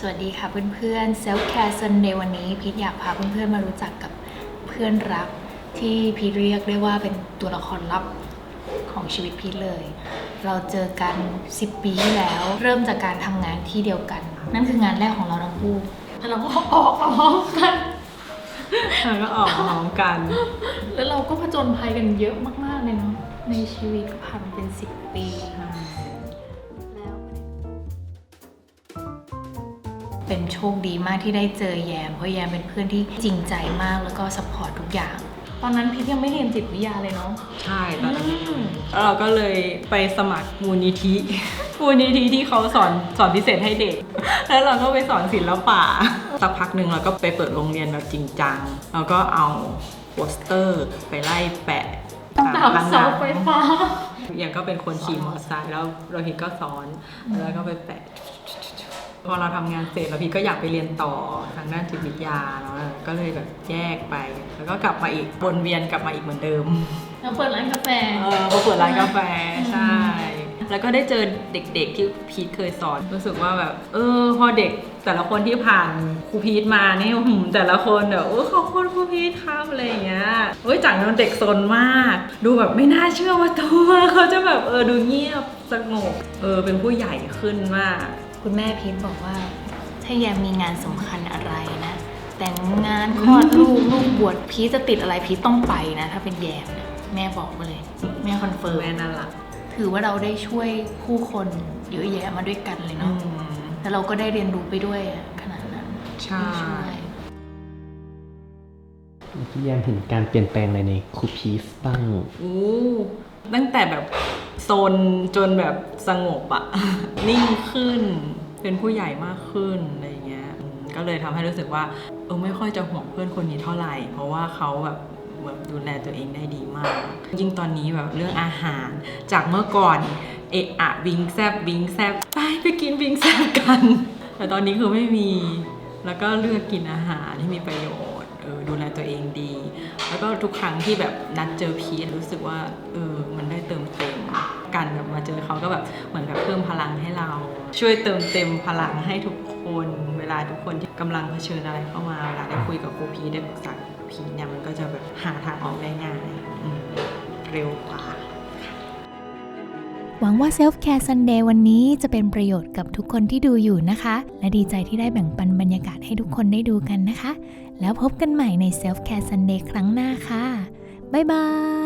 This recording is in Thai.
สวัสดีค่ะเพื่อนๆ Self Care Sunday วันนี้พีทอยากพาเพื่อนๆมารู้จักกับเพื่อนรัก ที่พีทเรียกได้ว่าเป็นตัวละครลับของชีวิตพีทเลย เราเจอกัน 10 ปีที่แล้ว เริ่มจากการทำงานที่เดียวกัน นั่นคืองานแรกของเราทั้งคู่แล้วเราก็ออกมาพร้อมกันแล้วก็ออกพร้อมกัน แล้วเราก็ผจญภัยกันเยอะมากๆเลยเนาะในชีวิตก็ผ่านมาเป็น 10 ปีแล้ เป็นโชคดีมากที่ได้เจอแยม เพราะแยมเป็นเพื่อนที่จริงใจมากแล้วก็สปอร์ตทุกอย่าง ตอนนั้นพีทยังไม่เรียนจิตวิทยาเลยเนาะ ใช่ตอนนั้นอืมแล้วเราก็เลยไปสมัครมูลนิธิ มูลนิธิที่เขาสอนสอนพิเศษให้เด็ก แล้วเราก็ไปสอนศิลปะ สักพักหนึ่งเราก็ไปเปิดโรงเรียนแบบจริงจังแล้วก็เอาโปสเตอร์ไปไล่แปะตามผนังเสาไฟฟ้าอย่างก็เป็นคนขี่มอเตอร์ไซค์แล้วเราฮิตก็สอน แล้วก็ไปแปะ พอเราทำงานเสร็จแล้วพี่ก็อยากไปเรียนต่อทางด้านจิตวิทยาเนาะก็เลยแบบแยกไป แล้วก็กลับมาอีกวนเวียนกลับมาอีกเหมือนเดิมแล้วเปิดร้านกาแฟ เออพอเปิดร้านกาแฟใช่ แล้วก็ได้เจอเด็กๆที่พีทเคยสอนรู้สึกว่าแบบเออพอเด็กแต่ละคนที่ผ่านครูพีทมานี่หืมแต่ละคนแบบโอ้ขอบคุณครูพีทครับอะไรอย่างเงี้ยเอ้ยจากนั้นเด็กซนมาก ดูแบบไม่น่าเชื่อว่าตัวเขาจะแบบเออดูเงียบสงบเออเป็นผู้ใหญ่ขึ้นมาก คุณแม่พีทบอกว่า ถ้าแยมมีงานสำคัญอะไรนะ แต่งงานคลอดลูก ลูกบวชพีทจะติดอะไรพีทต้องไปนะ ถ้าเป็นแยมนะแม่บอกมาเลย แม่คอนเฟิร์มแม่น่ารักถือว่าเราได้ช่วยผู้คนเยอะแยะมาด้วยกันเลยอืเนาะมแล้วเราก็ได้เรียนรู้ไปด้วยอะขนาดนั้นใช่ ที่ช่วย พี่แยมเห็นการเปลี่ยนแปลงอะไรในครูพีฟบ้างอู้ตั้งแต่แบบโซนจนแบบสงบอะ นิ่งขึ้น เป็นผู้ใหญ่มากขึ้นอะไรเงี้ยก็เลยทำให้รู้สึกว่าเออไม่ค่อยจะห่วงเพื่อนคนนี้เท่าไหร่ เพราะว่าเขาแบบแบบดูแลตัวเองได้ดีมาก ยิ่งตอนนี้แบบเรื่องอาหารจากเมื่อก่อนเอะอะวิงแซบวิงแซบไปไปกินวิงแซบกัน แต่ตอนนี้คือไม่มีแล้วก็เลือกกินอาหารที่มีประโยชน์เออดูแลตัวเองดี แล้วก็ทุกครั้งที่แบบนัดเจอพีทรู้สึกว่าเออมันได้เติมเต็มกันแบบมาเจอเขาก็แบบเหมือนแบบเพิ่มพลังให้เรา ช่วยเติมเต็มพลังให้ทุกคน เวลาทุกคนที่กำลังเผชิญอะไรเข้ามาเวลาได้คุยกับครูพีได้ปรึกษากับพีเนี่ยมันก็จะแบบหาทางออกได้ง่ายเร็วกว่าหวังว่า Self Care Sunday วันนี้จะเป็นประโยชน์กับทุกคนที่ดูอยู่นะคะ และดีใจที่ได้แบ่งปันบรรยากาศให้ทุกคนได้ดูกันนะคะ แล้วพบกันใหม่ใน Self Care Sunday ครั้งหน้าค่ะ บ๊ายบาย